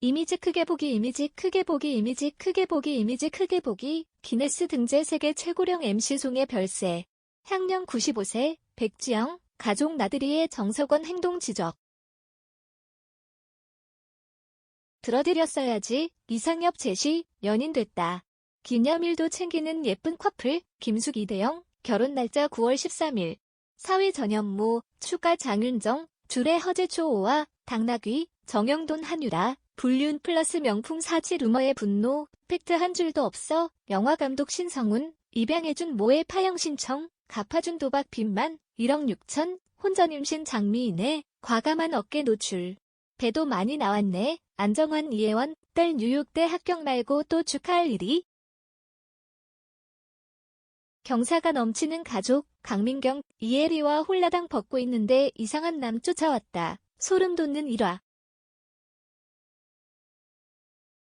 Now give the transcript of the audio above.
이미지 크게 보기 이미지 크게 보기 이미지 크게 보기 이미지 크게 보기. 기네스 등재 세계 최고령 MC 송의 별세. 향년 95세 백지영 가족 나들이의 정석원 행동 지적. 들어드렸어야지 이상엽 제시 연인 됐다. 기념일도 챙기는 예쁜 커플 김숙 이대영 결혼 날짜 9월 13일. 사위 전현무 추가 장윤정 줄의 허재초오와 당나귀 정영돈 한유라 불륜 플러스 명품 사지 루머의 분노 팩트 한 줄도 없어 영화감독 신성훈 입양해준 모의 파형 신청 갚아준 도박 빚만 1억 6천 혼전 임신 장미인의 과감한 어깨 노출. 배도 많이 나왔네. 안정환 이혜원 딸 뉴욕대 합격 말고 또 축하할 일이? 경사가 넘치는 가족 강민경 이혜리와 홀라당 벗고 있는데 이상한 남 쫓아왔다. 소름 돋는 일화